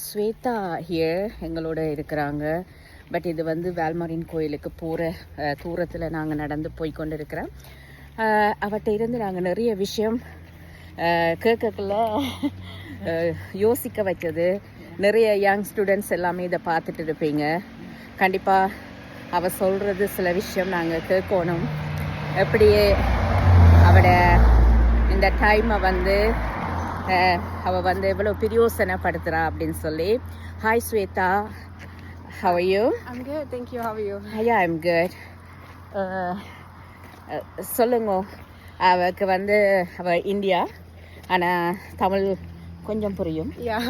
Shweta here எங்களோட இருக்கிறாங்க. But இது வந்து வேல்மாரின் கோயிலுக்கு போகிற தூரத்தில் நாங்கள் நடந்து போய் கொண்டு இருக்கிறோம் அவட்ட இருந்து நாங்கள் நிறைய விஷயம் கேட்கக்குள்ள யோசிக்க வச்சது நிறைய யங் ஸ்டூடெண்ட்ஸ் எல்லாமே இதை பார்த்துட்டு இருப்பீங்க. கண்டிப்பாக அவ சொல்கிறது சில விஷயம் நாங்கள் கேட்கணும். எப்படியே அவட இந்த டைமை வந்து அஹ், அவ வந்து எவ்வளோ பிரயோசனப்படுத்துகிறா அப்படின்னு சொல்லி hi Shweta I'm good, thank you. How are you? yeah I'm good அஹ், அஹ், சொல்லுங்க அவக்கு வந்து அவ இந்தியா ஆனால் தமிழ் கொஞ்சம் புரியும் Yeah.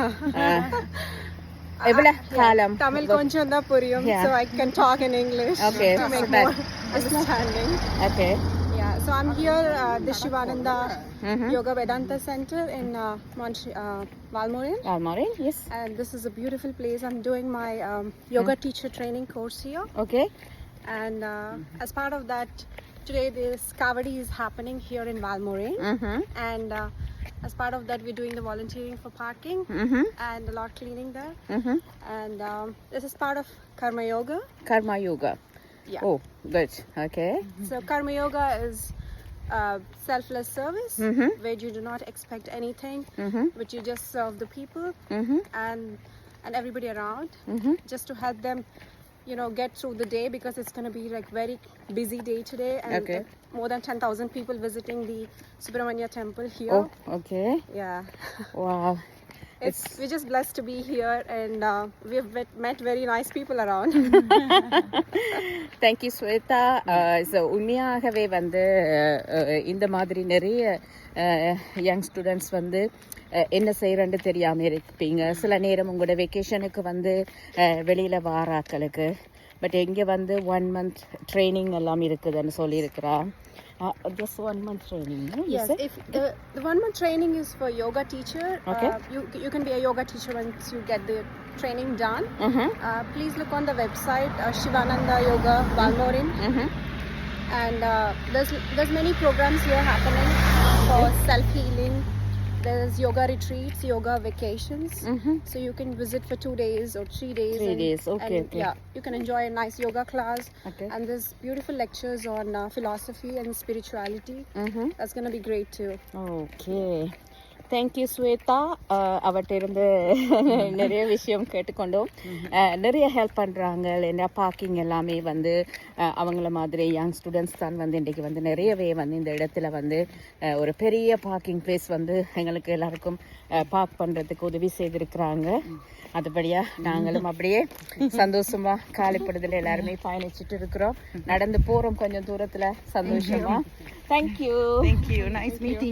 எவ்வளோ காலம் Tamil koncham da puriyum, Yeah. so I can talk in English Okay, to make so that- more understanding. Okay Yeah, So I'm here, uh, the mm-hmm. Yoga Vedanta Center in uh, Montre- uh, Valmorin. Valmorin, yes. And this is a beautiful place. I'm doing my um, yoga mm. teacher training course here. Okay. And uh, mm-hmm. as part of that, today this Kavadi is happening here in Valmorin. Mm-hmm. And uh, as part of that, we're doing the volunteering for parking mm-hmm. and a lot cleaning there. Mm-hmm. And um, this is part of Karma Yoga. Karma Yoga. Yeah. Oh, good. Okay. So Karma Yoga is uh, selfless service Mhm. where you do not expect anything, Mhm. but you just serve the people Mhm. and and everybody around Mhm. just to help them you know get through the day because it's going to be like very busy day today and Okay. more than 10000 people visiting the Subramanya temple here Oh, okay. yeah Wow. It's we're just blessed to be here and uh, we've met, met very nice people around. Thank you Shweta so உண்மையாகவே வந்து அஹ், இந்த மாதிரி நிறைய young students வந்து என்ன செய்கிறேன்னு தெரியாமல் இருப்பீங்க. சில நேரம் உங்களோட வெக்கேஷனுக்கு வந்து வெளியில் வாராக்களுக்கு பட் இங்கே வந்து ஒன் மந்த் ட்ரைனிங் எல்லாம் இருக்குதுன்னு Uh, just one month training. No? Yes, if uh, the one month training is for yoga teacher. Uh, okay. Uh, you you can be a yoga teacher once you get the training done. Mm-hmm. Uh, please look on the website uh, Shivananda Yoga Balmorin. Mm-hmm. And uh, there's there's many programs here happening for self healing there's yoga retreats, yoga vacations. Mm-hmm. So you can visit for two days or three days. Three and, days, okay, and, okay. Yeah, you can enjoy a nice yoga class. Okay. And there's beautiful lectures on uh, philosophy and spirituality. Mm-hmm. That's gonna be great too. Okay. Thank you Shweta. இருந்து நிறைய விஷயம் கேட்டுக்கொண்டோம். நிறைய help பண்ணுறாங்க என்ன parking எல்லாமே வந்து அவங்கள மாதிரி யங் ஸ்டூடெண்ட்ஸ் தான் வந்து இன்றைக்கி வந்து நிறையவே வந்து இந்த இடத்துல வந்து ஒரு பெரிய பார்க்கிங் பிளேஸ் வந்து எங்களுக்கு எல்லாருக்கும் பார்க் பண்ணுறதுக்கு உதவி செய்திருக்கிறாங்க. அதுபடியாக நாங்களும் அப்படியே சந்தோஷமா காலைப்படுதல் எல்லாருமே பயணிச்சுட்டு இருக்கிறோம். நடந்து போகிறோம் கொஞ்சம் தூரத்தில் சந்தோஷமா. Thank you you. Nice meeting